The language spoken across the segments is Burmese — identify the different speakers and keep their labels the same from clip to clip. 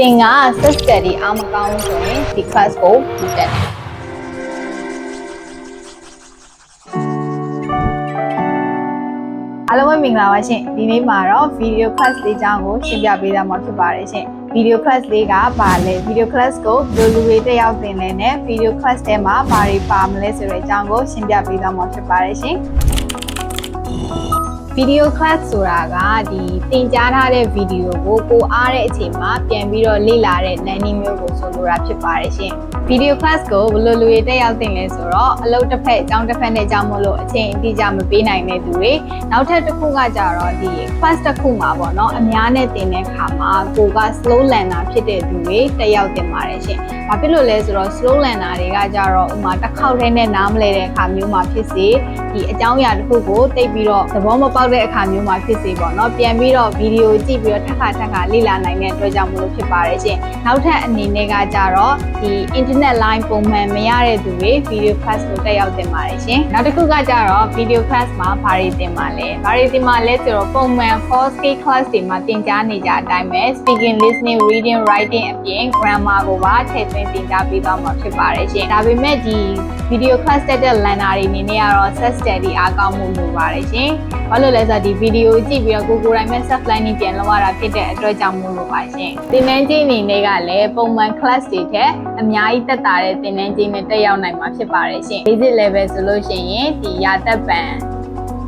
Speaker 1: သင်က set study အားမကောင်းဘူးဆိုရင်ဒီ class ကိုယူတက်တယ်အားလုံးပဲမင်္ဂလာပါရှင်ဒီနေ့မှာတော့ video class လေးအကြောင်းကိုရှင်းပြပေးသွားမှာဖြစ်ပါတယ်ရှင် video class လေးကဘာလဲ video class ကိုဘယ်လိုလူတွေတက်ရောက်သင်လဲနဲ့ video class ထဲမှာဘာတွေပါမလဲဆိုတဲ့အကြောင်းကိုရှင်းပြပေးသွားမှာဖြစ်ပါတယ်ရှင် video class ဆိုတာကဒီသင်ကြားထားတဲ့ဗီဒီယိုကိုကိုအားတဲ့အချိန်မှာပြန်ပြီးတော့လေ့လာတဲ့နန်းနည်းမျိုးကိုဆိုလိုတာဖြစ်ပါတယ်ရှင်။ video class ကိုဘယ်လိုလူတွေတက်ရောက်သင်လဲဆိုတော့အလုပ်တစ်ဖက်အကြောင်းတစ်ဖက်နဲ့ကြောင်းမလို့အချိန်အတိအကျမပေးနိုင်တဲ့သူတွေနောက်ထပ်တစ်ခုကကြတော့ဒီ class တစ်ခုမှာပေါ့နော်အများနဲ့သင်တဲ့ခါမှာကိုက slow learner ဖြစ်တဲ့သူတွေတက်ရောက်သင်ပါတယ်ရှင်။ဘာဖြစ်လို့လဲဆိုတော့ slow learner တွေကကြတော့ဥမာတစ်ခေါက်တည်းနဲ့နားမလဲတဲ့အခါမျိုးမှာဖြစ်စေ ဒီအကြောင်းအရာတစ်ခုကိုတိတ်ပြီးတော့သဘောမပေါက်တဲ့အခါမျိုးမှာဖြစ်စေပေါ့နော်ပြန်ပြီးတော့ဗီဒီယိုကြည့်ပြီးတော့ထပ်ခါထပ်ခါလေ့လာနိုင်တဲ့အတွက်ကြောင့်မလို့ဖြစ်ပါတယ်ရှင်နောက်ထပ်အနေနဲ့ကကြတော့ဒီ internet line ပုံမှန်မရတဲ့သူတွေ video class ကိုတက်ရောက်တင်ပါတယ်ရှင်နောက်တစ်ခုကကြတော့ video class မှာဘာတွေတင်ပါလဲဘာတွေတင်ပါလဲဆိုတော့ပုံမှန် 4K class တွေမှာသင်ကြားနေကြအတိုင်းပဲ speaking listening reading writing အပြင် grammar ကိုပါထည့်သွင်းသင်ကြားပေးသွားမှာဖြစ်ပါတယ်ရှင်ဒါပေမဲ့ဒီ video class တက်တဲ့ learner တွေအနေနဲ့ကတော့ self study အားကောင်းမှုလိုပါတယ်ရှင်။ဘာလို့လဲဆိုတော့ဒီ video ကြည့်ပြီးတော့ကိုကိုယ်တိုင်ပဲ self learning ပြန်လုပ်ရတာဖြစ်တဲ့အတွက်ကြောင့်မို့လို့ပါရှင်။သင်တန်းကြီးအနေနဲ့ကလည်းပုံမှန် class တွေထက်အများကြီးတက်တာတဲ့သင်တန်းကြီးနဲ့တက်ရောက်နိုင်မှာဖြစ်ပါတယ်ရှင်။ basic level ဆိုလို့ရှိရင်ဒီရာတက်ပံ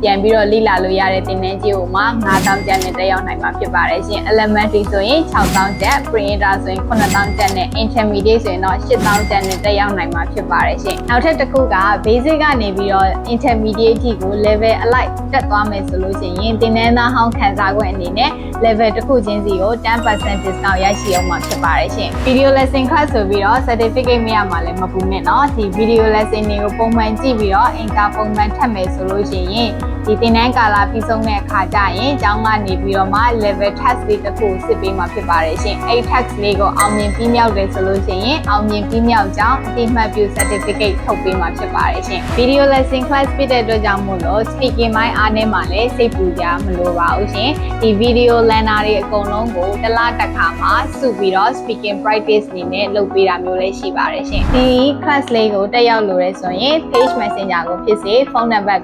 Speaker 1: ပြန်ပြီးတော့လေ့လာလို့ရတဲ့သင်တန်းကြီးကိုမှ9000ကျပ်နဲ့တက်ရောက်နိုင်မှာဖြစ်ပါတယ်ရှင် elementary ဆိုရင်6000ကျပ် pre-inter ဆိုရင်9000ကျပ်နဲ့ intermediate ဆိုရင်တော့8000ကျပ်နဲ့တက်ရောက်နိုင်မှာဖြစ်ပါတယ်ရှင်နောက်ထပ်တစ်ခုက basic ကနေပြီးတော့ intermediate ထိကို level alike တက်သွားမယ်ဆိုလို့ရှိရင်သင်တန်းသားဟောင်းခံစား권အနေနဲ့ level တစ်ခုချင်းစီကို10% discount ရရှိအောင်မှာဖြစ်ပါတယ်ရှင် video lesson class ဆိုပြီးတော့ certificate မရမှာလည်းမပူနဲ့เนาะဒီ video lesson တွေကိုပုံမှန်ကြည့်ပြီးတော့အင်ကာပုံမှန်ထပ်မယ်ဆိုလို့ရှိရင် ဒီသင်တန်းကာလပြီးဆုံးတဲ့အခါကျရင်ကျောင်းကနေပြီးတော့မှ level test လေးတစ်ခုစစ်ပေးမှာဖြစ်ပါတယ်ရှင်အဲ့ test လေးကိုအောင်မြင်ပြီးမြောက်တယ်ဆိုလို့ရှိရင်အောင်မြင်ပြီးမြောက်ကြောင်းအတိအမှတ်ပြု certificate ထုတ်ပေးမှာဖြစ်ပါတယ်ရှင် video lesson class ဖြစ်တဲ့အတွက်ကြောင့်မို့လို့ speaking ပိုင်းအားနဲ့မှလည်းစိတ်ပူကြမလိုပါဘူးရှင်ဒီ video learner တွေအကုန်လုံးကိုတစ်လတစ်ခါမှစုပြီးတော့ speaking practice အနေနဲ့လုပ်ပေးတာမျိုးလည်းရှိပါတယ်ရှင်ဒီ class လေးကိုတက်ရောက်လို့ရဆိုရင် page messenger ကိုဖြစ်စေဖုန်းနံပါတ်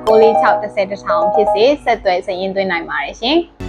Speaker 1: 646 101000ဖြစ်စေဆက်သွယ်စာရင်းသွင်းနိုင်ပါတယ်ရှင်